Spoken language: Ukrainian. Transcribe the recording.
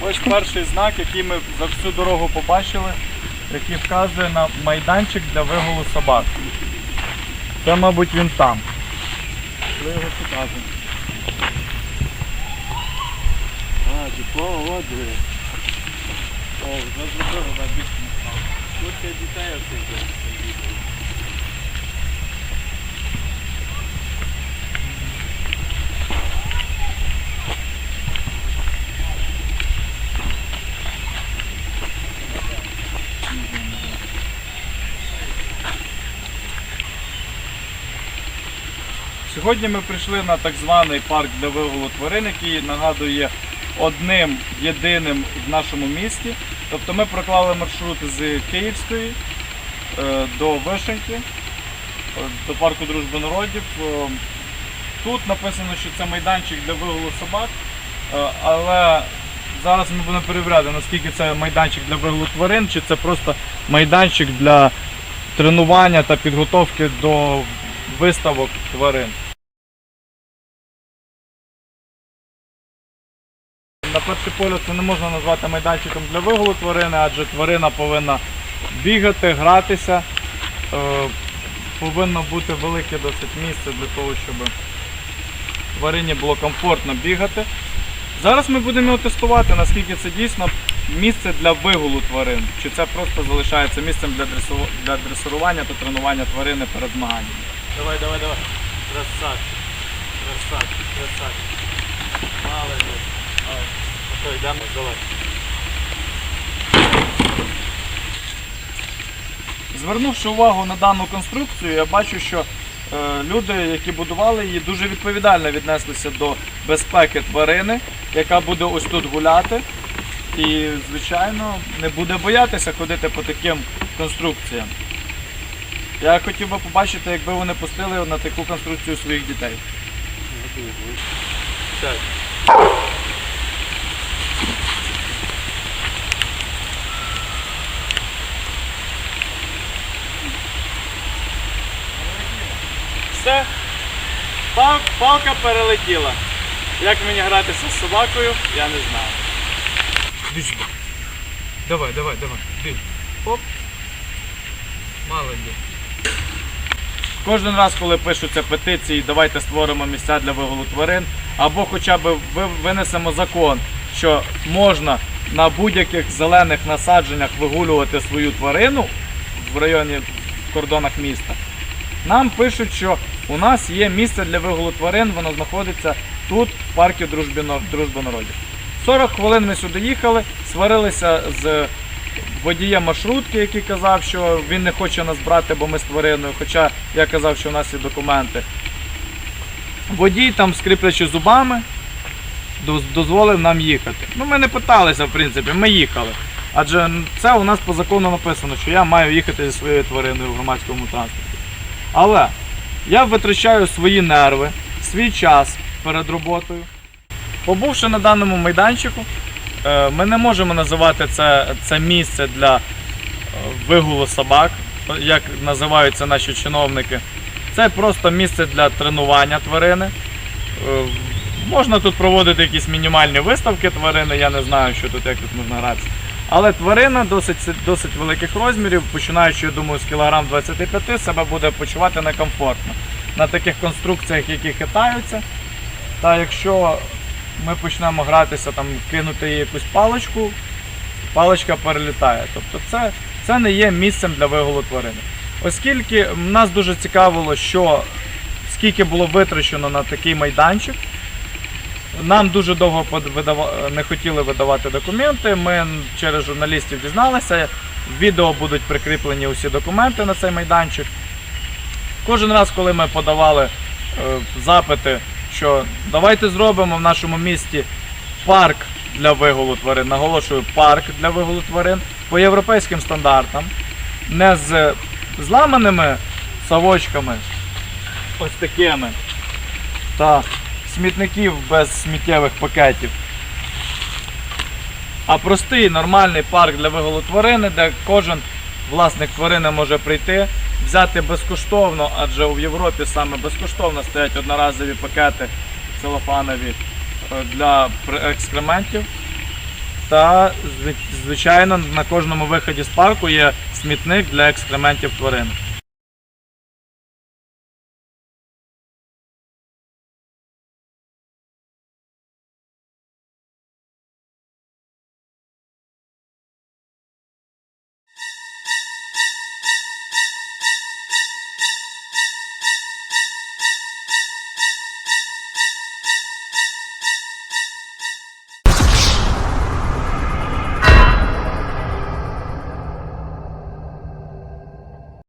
Ось перший знак, який ми за всю дорогу побачили, який вказує на майданчик для вигулу собак. Це, мабуть, він там. Ви його покажемо. А, тепло, от диви. О, вже зробили на більше не стало. Дітей оцих. Сьогодні ми прийшли на так званий парк для вигулу тварин, який нагадує одним єдиним в нашому місті. Тобто ми проклали маршрут з Київської е, до Вишеньки, е, до парку Дружби народів. Е, Тут написано, що це майданчик для вигулу собак, але зараз ми будемо перевіряти, наскільки це майданчик для вигулу тварин, чи це просто майданчик для тренування та підготовки до виставок тварин. На перший погляд це не можна назвати майданчиком для вигулу тварини, адже тварина повинна бігати, гратися. Е, Повинно бути велике досить місце для того, щоб тварині було комфортно бігати. Зараз ми будемо його тестувати, наскільки це дійсно місце для вигулу тварин, чи це просто залишається місцем для, дресирування та тренування тварини перед змаганнями. Давай, давай, давай. Красавчик. Красавчик, красавчик. Молодець. Йдемо, давай. Звернувши увагу на дану конструкцію, я бачу, що е, люди, які будували її, дуже відповідально віднеслися до безпеки тварини, яка буде ось тут гуляти. І, звичайно, не буде боятися ходити по таким конструкціям. Я хотів би побачити, якби вони пустили на таку конструкцію своїх дітей. Так. Пал- палка перелетіла. Як мені гратися з собакою, я не знаю. Іди сюди. Давай, давай, давай. Іди. Оп. Молодець. Кожен раз, коли пишуться петиції, давайте створимо місця для вигулу тварин, або хоча б винесемо закон, що можна на будь-яких зелених насадженнях вигулювати свою тварину в районі в кордонах міста. Нам пишуть, що у нас є місце для вигулу тварин, воно знаходиться тут, в парку Дружби, народів. 40 хвилин ми сюди їхали, сварилися з водієм маршрутки, який казав, що він не хоче нас брати, бо ми з твариною, хоча я казав, що у нас є документи. Водій там, скріплячи зубами, дозволив нам їхати. Ну, ми не питалися, в принципі, ми їхали. Адже це у нас по закону написано, що я маю їхати зі своєю твариною в громадському транспорті. Але я витрачаю свої нерви, свій час перед роботою. Побувши на даному майданчику, е, ми не можемо називати це, це місце для е, вигулу собак, як називаються наші чиновники. Це просто місце для тренування тварини. Е, Можна тут проводити якісь мінімальні виставки тварини, я не знаю, що тут як тут можна гратися. Але тварина досить, досить великих розмірів, починаючи, я думаю, з кілограм 25 себе буде почувати некомфортно на таких конструкціях, які хитаються. Та якщо ми почнемо гратися, там, кинути їй якусь паличку, паличка перелітає. Тобто це, це не є місцем для вигулу тварини. Оскільки нас дуже цікавило, що скільки було витрачено на такий майданчик. Нам дуже довго не хотіли видавати документи. Ми через журналістів дізналися. В відео будуть прикріплені усі документи на цей майданчик. Кожен раз, коли ми подавали е, запити, що давайте зробимо в нашому місті парк для вигулу тварин, наголошую, парк для вигулу тварин по європейським стандартам, не з зламаними совочками, ось такими, та смітників без сміттєвих пакетів. А простий нормальний парк для вигулу тварини, де кожен власник тварини може прийти, взяти безкоштовно, адже в Європі саме безкоштовно стоять одноразові пакети целофанові е, для екскрементів. Та звичайно на кожному виході з парку є смітник для екскрементів тварин.